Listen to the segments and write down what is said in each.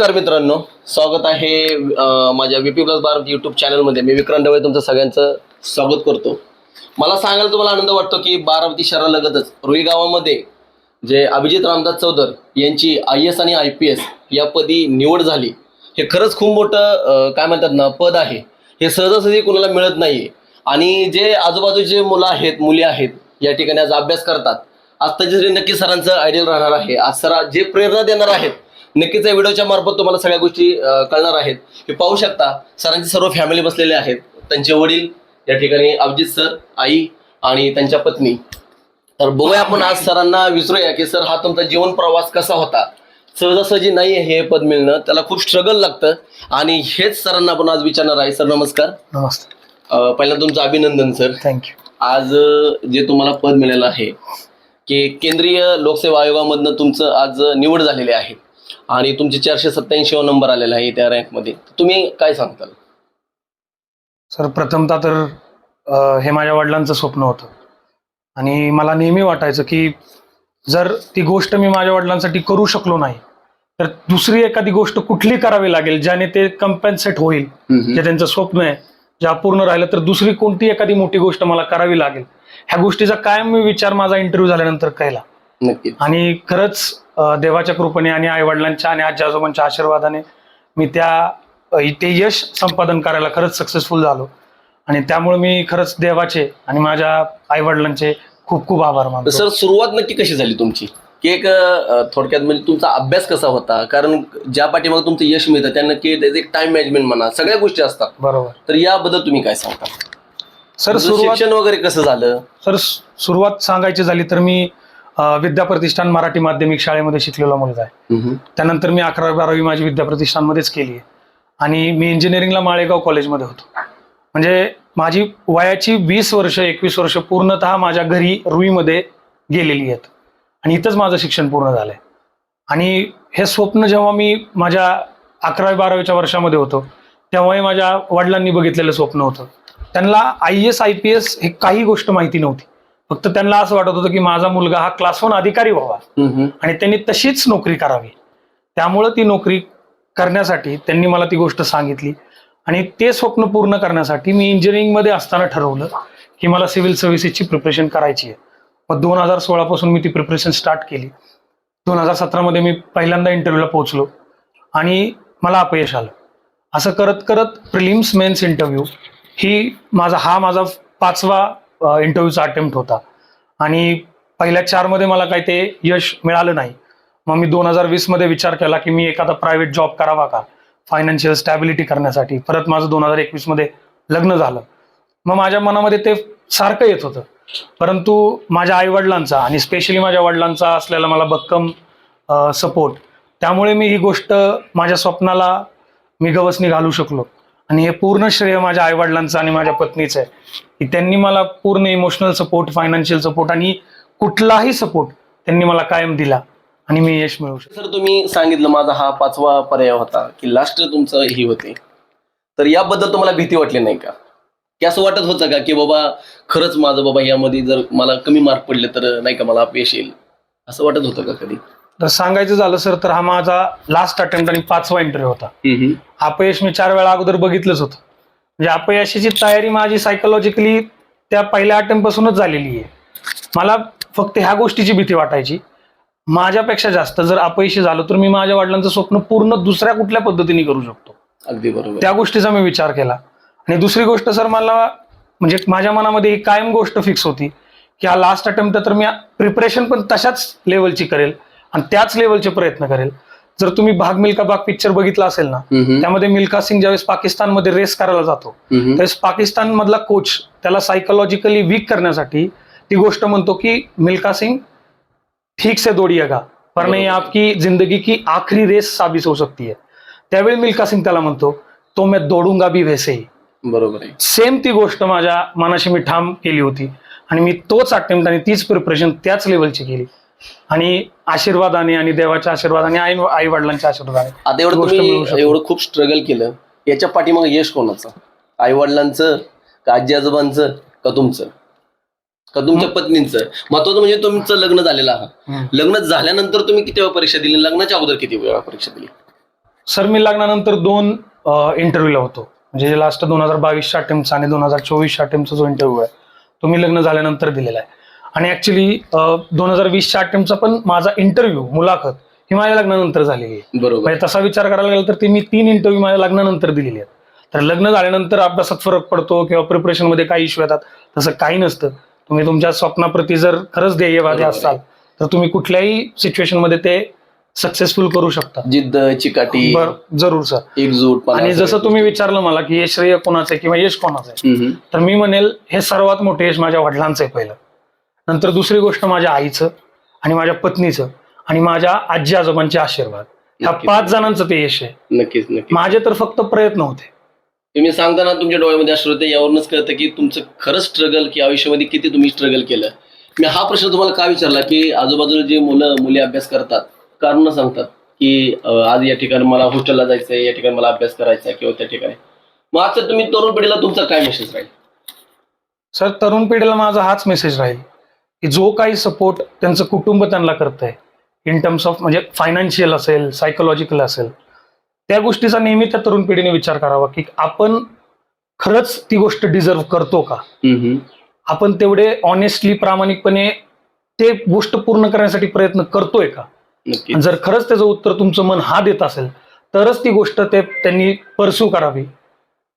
नमस्कार मित्रांनो स्वागत आहे माझ्या माझ्या व्हीपी प्लस बार यूट्यूब चॅनलमध्ये मी विक्रांत डवळे तुमचं सगळ्यांचं स्वागत करतो. मला सांगायला तुम्हाला आनंद वाटतो की बारामती शहरालगतच रुई गावामध्ये जे अभिजित रामदास चौधर यांची आय एस आणि आय पी एस या पदी निवड झाली. हे खरंच खूप मोठं काय म्हणतात ना पद आहे. हे सहजासहजी कुणाला मिळत नाही आणि जे आजूबाजूचे मुलं आहेत मुली आहेत या ठिकाणी आज अभ्यास करतात. आज त्याचे नक्की सरांचं आयडियल राहणार आहे. आज सर जे प्रेरणा देणार आहेत नक्कीच या व्हिडिओच्या मार्फत तुम्हाला सगळ्या गोष्टी कळणार आहेत. हे पाहू शकता सरांची सर्व फॅमिली बसलेले आहेत. त्यांचे वडील या ठिकाणी अभिजित सर आई आणि त्यांच्या पत्नी. तर बघूया आपण आज सरांना विचारूया की सर हा तुमचा जीवन प्रवास कसा होता? सहजासहजी नाही हे पद मिळणं त्याला खूप स्ट्रगल लागतं. आणि हेच सरांना आपण आज विचारणार आहे. सर नमस्कार. नमस्ते. अं, पहिल्यांदा तुमचं अभिनंदन सर. थँक्यू आज जे तुम्हाला पद मिळालं आहे की केंद्रीय लोकसेवा आयोगामधनं तुमचं आज निवड झालेली आहे. आणि तुमचे चारशे सत्याऐंशी नंबर आलेला आहे त्या रँकमध्ये तुम्ही काय सांगताल? सर प्रथमतः तर अ, हे माझ्या वडिलांचं स्वप्न होतं. आणि मला नेहमी वाटायचं की जर ती गोष्ट मी माझ्या वडिलांसाठी करू शकलो नाही तर दुसरी एखादी गोष्ट कुठली करावी लागेल ज्याने ते कम्पेन्सेट होईल जे त्यांचं स्वप्न आहे जे अपूर्ण राहिलं तर दुसरी कोणती एखादी मोठी गोष्ट मला करावी लागेल? ह्या गोष्टीचा कायम मी विचार माझा इंटरव्ह्यू झाल्यानंतर केला. नक्कीच. आणि खरंच देवाच्या कृपेने आणि आई वडिलांच्या आणि आजी आजोबांच्या आशीर्वादाने मी त्या ते यश संपादन करायला खरंच सक्सेसफुल झालो. आणि त्यामुळे मी खरंच देवाचे आणि माझ्या आई वडिलांचे खूप खूप आभार मानतो. सर सुरुवात नक्की कशी झाली तुमची? की एक थोडक्यात म्हणजे तुमचा अभ्यास कसा होता? कारण ज्या पाठीमागे तुमचं यश मिळतं त्या नक्की त्याचं एक टाइम मॅनेजमेंट म्हणा सगळ्या गोष्टी असतात. बरोबर. तर याबद्दल तुम्ही काय सांगता? सर सुरुवात शिक्षण वगैरे कसं झालं? सर सुरुवात सांगायची झाली तर मी विद्या प्रतिष्ठान मराठी माध्यमिक शाळेमध्ये शिकलेला मुलगा आहे. त्यानंतर मी अकरावी बारावी माझी विद्या प्रतिष्ठानमध्येच केली आहे. आणि मी इंजिनिअरिंगला माळेगाव कॉलेजमध्ये होतो. म्हणजे माझी वयाची वीस वर्ष एकवीस वर्ष पूर्णतः माझ्या घरी रुईमध्ये गेलेली आहेत. आणि इथंच माझं शिक्षण पूर्ण झालंय. आणि हे स्वप्न जेव्हा मी माझ्या अकरावी बारावीच्या वर्षामध्ये होतो तेव्हाही माझ्या वडिलांनी बघितलेलं स्वप्न होतं. त्यांना I S I P S हे काही गोष्ट माहिती नव्हती. फक्त त्यांना असं वाटत होतं की माझा मुलगा हा क्लास वन अधिकारी व्हावा. आणि त्यांनी तशीच नोकरी करावी. त्यामुळं ती नोकरी करण्यासाठी त्यांनी मला ती गोष्ट सांगितली. आणि ते स्वप्न पूर्ण करण्यासाठी मी इंजिनिअरिंगमध्ये असताना ठरवलं की मला सिव्हिल सर्व्हिसेसची प्रिपरेशन करायची आहे. मग दोन हजार सोळापासून मी ती प्रिपरेशन स्टार्ट केली. दोन हजार सतरामध्ये मी पहिल्यांदा इंटरव्ह्यूला पोहोचलो आणि मला अपयश आलं. असं करत करत प्रिलिम्स मेन्स इंटरव्ह्यू ही माझा हा माझा पाचवा इंटरव्ह्यूचा अटेम्प्ट होता. आणि पहिल्या चारमध्ये मला काही ते यश मिळालं नाही. मग मी दोन हजार वीसमध्ये विचार केला की मी एखादा प्रायव्हेट जॉब करावा का? फायनान्शियल स्टॅबिलिटी करण्यासाठी. परत माझं दोन हजार एकवीसमध्ये लग्न झालं. मग माझ्या मनामध्ये ते सारखं येत होतं. परंतु माझ्या आईवडिलांचा आणि स्पेशली माझ्या वडिलांचा असलेला मला भक्कम सपोर्ट त्यामुळे मी ही गोष्ट माझ्या स्वप्नाला मी गवसणी घालू शकलो. आणि हे पूर्ण श्रेय माझ्या आईवडिलांचं आणि माझ्या पत्नीचं आहे. की त्यांनी मला पूर्ण इमोशनल सपोर्ट फायनान्शियल सपोर्ट आणि कुठलाही सपोर्ट त्यांनी मला कायम दिला आणि मी यश मिळवू शकतो. सर तुम्ही सांगितलं माझा हा पाचवा पर्याय होता की लास्ट तुमचं ही होते. तर याबद्दल तुम्हाला भीती वाटली नाही का? की असं वाटत होतं का की बाबा खरंच माझं बाबा यामध्ये जर मला कमी मार्क पडले तर नाही का मला अपयश येईल? असं वाटत होतं का कधी? तर सांगायचं झालं सर तर हा माझा लास्ट अटेम्प्ट आणि पाचवा इंटरव्ह्यू होता. अपयश मी चार वेळा अगोदर बघितलंच होतं. म्हणजे अपयशाची तयारी माझी सायकोलॉजिकली त्या पहिल्या अटेम्प्ट पासूनच झालेली आहे. मला फक्त ह्या गोष्टीची भीती वाटायची. माझ्यापेक्षा जास्त जर अपयशी झालो तर मी माझ्या वडिलांचं स्वप्न पूर्ण दुसऱ्या कुठल्या पद्धतीने करू शकतो? अगदी बरोबर. त्या गोष्टीचा मी विचार केला. आणि दुसरी गोष्ट सर मला म्हणजे माझ्या मनामध्ये ही कायम गोष्ट फिक्स होती की हा लास्ट अटेम्प्ट तर मी प्रिपरेशन पण तशाच लेवलची करेल. आणि त्याच लेवलचे प्रयत्न करेल जर तुम्ही भाग मिल्का भाग पिक्चर बघितला असेल ना. त्यामध्ये मिल्खा सिंग ज्यावेळेस पाकिस्तानमध्ये रेस करायला जातो. त्यावेळेस पाकिस्तान मधला कोच त्याला सायकोलॉजिकली वीक करण्यासाठी ती गोष्ट म्हणतो की मिल्खा सिंग ठीक से दौड़िएगा पर नहीं. आपकी जिंदगी की आखरी रेस साबित हो सकती है त्यावेळी मिल्खा सिंग त्याला म्हणतो तो मैं दौडूंगा भी वैसे बरोबर आहे सेम ती गोष्ट माझ्या मनाशी मी ठाम केली होती आणि मी तोच अटेम्प्ट आणि तीच प्रिपरेशन त्याच लेवलची केली आणि आशीर्वादाने आणि देवाच्या आशीर्वादाने आई आई वडिलांच्या आशीर्वादाने आता एवढं गोष्ट मिळू तुम्ही शकते. एवढं खूप स्ट्रगल केलं. याच्या पाठीमागे यश कोणाचं? आई वडिलांचं का आजी आजोबांचं का तुमचं? का तुमच्या पत्नींचं? महत्वाचं म्हणजे तुमचं लग्न झालेलं आहे. हम्म. लग्न झाल्यानंतर तुम्ही किती वेळा परीक्षा दिली? लग्नाच्या अगोदर किती वेळा परीक्षा दिली? सर मी लग्नानंतर दोन इंटरव्ह्यूला होतो. म्हणजे लास्ट दोन हजार बावीसच्या अटेम्प्टचा आणि दोन हजार चोवीसच्या अटेम्प्टचा जो इंटरव्ह्यू आहे तो मी लग्न झाल्यानंतर दिलेला आहे. आणि ऍक्च्युली दोन हजार वीसच्या अटेम्प्टचा पण माझा इंटरव्ह्यू मुलाखत ही माझ्या लग्नानंतर झालेली आहे. बरोबर. म्हणजे तसा विचार करायला गेला तर ते मी तीन इंटरव्ह्यू माझ्या लग्नानंतर दिलेली आहेत. तर लग्न झाल्यानंतर अभ्यासात फरक पडतो किंवा प्रिपरेशनमध्ये काही इश्यू येतात तसं काही नसतं. तुम्ही तुमच्या स्वप्नाप्रती जर खरंच ध्येयवादी. असाल तर तुम्ही कुठल्याही सिच्युएशनमध्ये ते सक्सेसफुल करू शकता. जिद्द चिकाटी जरूर सर एकजूट आणि जसं तुम्ही विचारलं मला की हे श्रेय कोणाचं आहे किंवा यश कोणाचं आहे तर मी म्हणेल हे सर्वात मोठे यश माझ्या वडिलांचं आहे पहिलं. नंतर दुसरी गोष्ट माझ्या आईचं आणि माझ्या पत्नीचं आणि माझ्या आजी आजोबांचे आशीर्वाद. ह्या नक्कीच. पाच जणांचं ते यश आहे. नक्कीच नक्कीच. माझे तर फक्त प्रयत्न होते. तुम्ही सांगताना तुमच्या डोळ्यामध्ये अश्रू होते यावरूनच कळतं की तुमचं खरंच स्ट्रगल की आयुष्यामध्ये किती तुम्ही स्ट्रगल केलं. मी हा प्रश्न तुम्हाला का विचारला की आजूबाजूला जे मुलं मुली अभ्यास करतात कारण सांगतात की अं, आज या ठिकाणी मला हॉस्टेलला जायचंय या ठिकाणी मला अभ्यास करायचा आहे किंवा त्या ठिकाणी. मग आजचं तुम्ही तरुण पिढीला तुमचा काय मेसेज राहील? सर तरुण पिढीला माझा हाच मेसेज राहील. की जो काही सपोर्ट त्यांचं कुटुंब त्यांना करतंय इन टर्म्स ऑफ म्हणजे फायनान्शियल असेल सायकोलॉजिकल असेल त्या गोष्टीचा नेहमी त्या तरुण पिढीने विचार करावा की आपण खरंच ती गोष्ट डिझर्व करतो का? आपण तेवढे ऑनेस्टली प्रामाणिकपणे ते गोष्ट पूर्ण करण्यासाठी प्रयत्न करतोय का? जर खरंच त्याचं उत्तर तुमचं मन हा देत असेल तरच ती गोष्ट ते त्यांनी परस्यू करावी.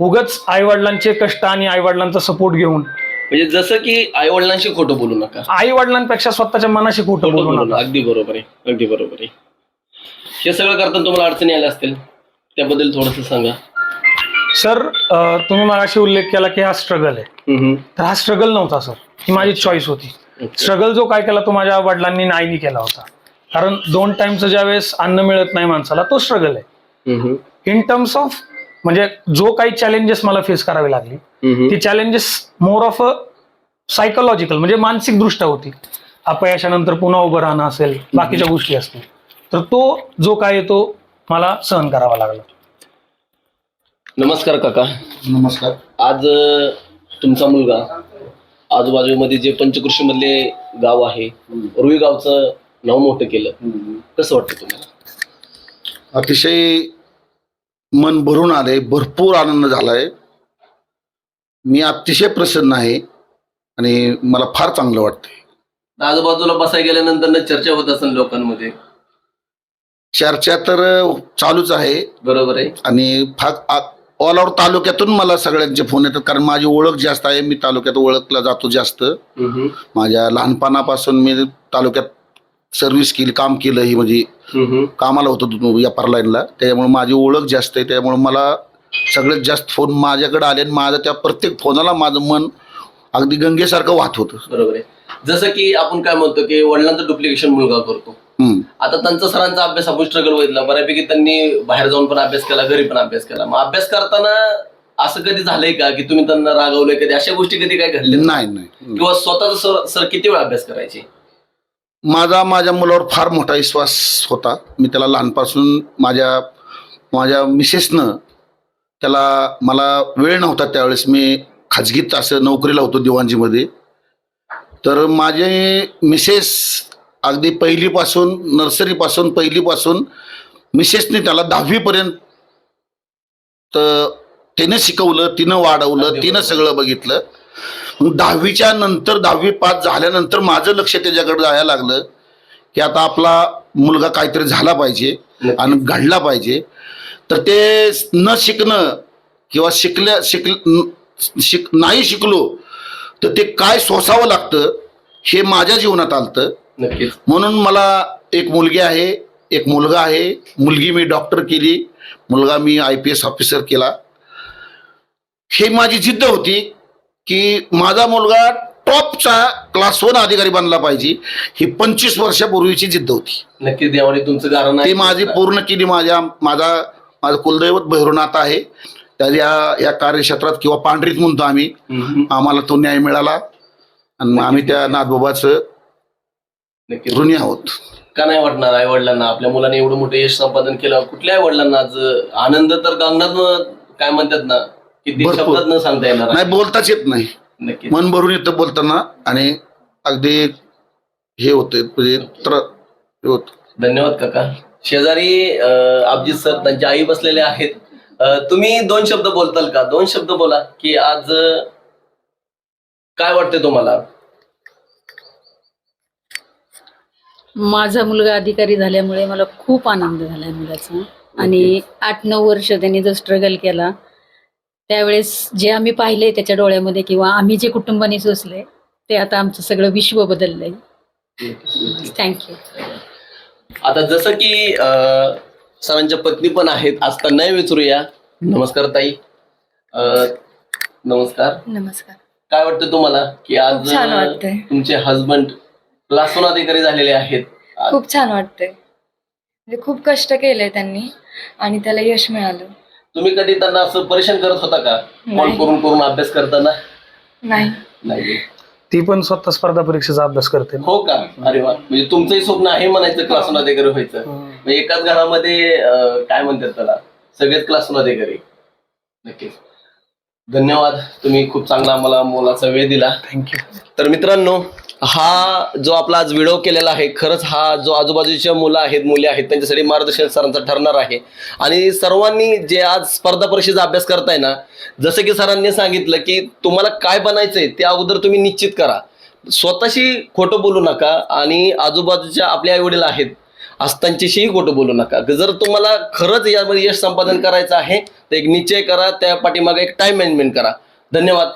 उगच आईवडिलांचे कष्ट आणि आईवडिलांचा सपोर्ट घेऊन म्हणजे जसं की आई वडिलांशी खोटं बोलू नका. आई वडिलांपेक्षा स्वतःच्या मनाशी खोटं खोटं बोलू बोलू नका. नका. अगदी बरोबर आहे. अगदी बरोबर आहे. हे सगळं करताना तुम्हाला अडचणी आल्या असतील त्याबद्दल थोडंसं सांगा. सर अं, तुम्ही मगाशी उल्लेख केला की हा स्ट्रगल आहे. तर हा स्ट्रगल नव्हता सर. ही माझी चॉईस होती. स्ट्रगल जो काय केला तो माझ्या वडिलांनी आईनी केला होता. कारण दोन टाइमचं ज्यावेळेस अन्न मिळत नाही माणसाला तो स्ट्रगल आहे. इन टर्म्स ऑफ म्हणजे जो काही चॅलेंजेस मला फेस करावी लागली ती challenges more of a psychological म्हणजे मानसिक दृष्ट्या होती. अपयशानंतर पुन्हा उभं राहणं असेल बाकीच्या गोष्टी असतील. तर तो जो काय आहे तो मला सहन करावा लागला. नमस्कार काका. नमस्कार. आज तुमचा मुलगा आजूबाजूमध्ये जे पंचकृषी मधले गाव आहे रुई गावचं नाव मोठं केलं. कसं वाटतं तुम्हाला? अतिशय मन भरून आले भरपूर आनंद झालाय. मी अतिशय प्रसन्न आहे आणि मला फार चांगलं वाटतंय. आजूबाजूला बसायला गेल्यानंतर ना चर्चा होत असेल लोकांमध्ये. चर्चा तर चालूच आहे. बरोबर आहे. आणि फार ऑल ओव्हर तालुक्यातून मला सगळ्यांचे फोन येतात. कारण माझी ओळख जास्त आहे. मी तालुक्यात ओळखला जातो जास्त. हम्म, माझ्या लहानपणापासून मी तालुक्यात सर्व्हिस केली काम केलं ही म्हणजे हम्म, कामाला होतो व्यापार लाईनला त्याच्यामुळे माझी ओळख जास्त आहे. त्यामुळे मला सगळ्यात जास्त फोन माझ्याकडे आले आणि माझं त्या प्रत्येक फोनाला माझं मन अगदी गंगेसारखं वाहत होतं. बरोबर आहे. जसं की आपण काय म्हणतो की वडिलांचं डुप्लिकेशन मुलगा करतो. हम्म. आता त्यांचा सरांचा अभ्यास आपण स्ट्रगल बघितला. बऱ्यापैकी त्यांनी बाहेर जाऊन पण अभ्यास केला घरी पण अभ्यास केला. मग अभ्यास करताना असं कधी झालंय का? की तुम्ही त्यांना रागवलंय कधी? अशा गोष्टी कधी काय घडल्या नाही? नाही किंवा स्वतःचा सर सर किती वेळ अभ्यास करायचे? माझा माझ्या मुलावर फार मोठा विश्वास होता. मी त्याला लहानपासून माझ्या माझ्या मिसेसनं त्याला मला वेळ नव्हता त्यावेळेस. मी खाजगीत असं नोकरीला होतो दिवाणजीमध्ये. तर माझे मिसेस अगदी पहिलीपासून नर्सरीपासून पहिलीपासून मिसेसने त्याला दहावीपर्यंत तर तिनं शिकवलं तिनं वाढवलं तिनं. सगळं बघितलं. दहावीच्या नंतर दहावी पास झाल्यानंतर माझं लक्ष त्याच्याकडे जायला लागलं की आता आपला मुलगा काहीतरी झाला पाहिजे आणि घडला पाहिजे. तर ते न शिकणं किंवा शिकल्या शिक शिक नाही शिकलो तर ते काय सोसावं लागतं हे माझ्या जीवनात आलतं. म्हणून मला एक मुलगी आहे एक मुलगा आहे. मुलगी मी डॉक्टर केली मुलगा मी आय पी एस ऑफिसर केला. हे माझी जिद्द होती की माझा मुलगा टॉपचा क्लास वन अधिकारी बनला पाहिजे ही पंचवीस वर्षापूर्वीची जिद्द होती. नक्कीच देवाने तुमचं कारण ती माझी पूर्ण केली माझ्या माझा माझं कुलदैवत भैरवनाथ आहे. त्याच्या या कार्यक्षेत्रात किंवा पांढरीत म्हणतो आम्ही आम्हाला तो न्याय मिळाला. आणि आम्ही त्या नाथबाबाचं ऋणी आहोत. का नाही वाटणार आई वडिलांना? आपल्या मुलाने एवढं मोठं यश संपादन केलं. कुठल्या आई वडिलांना आज आनंद तर गंगनात काय म्हणतात ना की ते भरपूर. शब्दात न सांगता येणार नाही बोलताच येत नाही. मन भरून येतं बोलताना आणि अगदी हे होते म्हणजे त्र हे होतं. धन्यवाद काका. शेजारी अभिजित सर त्यांची आई बसलेले आहेत. तुम्ही दोन शब्द बोलताल का? दोन शब्द बोला की आज काय वाटते तुम्हाला? माझा मुलगा अधिकारी झाल्यामुळे मला खूप आनंद झाला मुलाचा. आणि आठ नऊ वर्ष त्यांनी जो स्ट्रगल केला त्यावेळेस जे आम्ही पाहिले त्याच्या डोळ्यामध्ये किंवा आम्ही जे कुटुंबाने सोसले ते आता आमचं सगळं विश्व बदललंय. थँक्यू आता जसं की सरांच्या पत्नी पण आहेत आज त्यांनाही विचारूया. नमस्कार ताई. अं, नमस्कार. नमस्कार. काय वाटतं तुम्हाला की आज खूप छान वाटतंय. तुमचे हजबंड क्लासून अधिकारी झालेले आहेत? खूप छान वाटतंय. म्हणजे खूप कष्ट केले त्यांनी आणि त्याला यश मिळालं. तुम्ही कधी त्यांना असं परेशान करत होता का? फोन नाही. करून करून अभ्यास करताना? नाही. नाही. ती पण स्वतः स्पर्धा परीक्षेचा अभ्यास करते हो का? अरे वा. म्हणजे तुमचंही स्वप्न आहे म्हणायचं क्लासून अधिकारी व्हायचं. म्हणजे एकाच घरामध्ये अं, काय म्हणतात त्याला? सगळेच क्लासून अधिकारी नक्कीच. धन्यवाद. तुम्ही खूप चांगला आम्हाला मोलाचा वेळ दिला. थँक्यू तर मित्रांनो हा जो आपला आज व्हिडिओ केलेला आहे खरंच हा जो आजूबाजूच्या मुलं आहेत मुली आहेत त्यांच्यासाठी मार्गदर्शन सरांचा ठरणार आहे. आणि सर्वांनी जे आज स्पर्धा परीक्षेचा अभ्यास करताय ना जसं की सरांनी सांगितलं की तुम्हाला काय बनायचंय ते अगोदर तुम्ही निश्चित करा. स्वतःशी खोटं बोलू नका आणि आजूबाजूच्या आपले आईवडील आहेत असतांच्याशीही खोटं बोलू नका. जर तुम्हाला खरंच यामध्ये यश संपादन करायचं आहे तर एक निश्चय करा त्या पाठीमागे एक टाइम मॅनेजमेंट करा. धन्यवाद.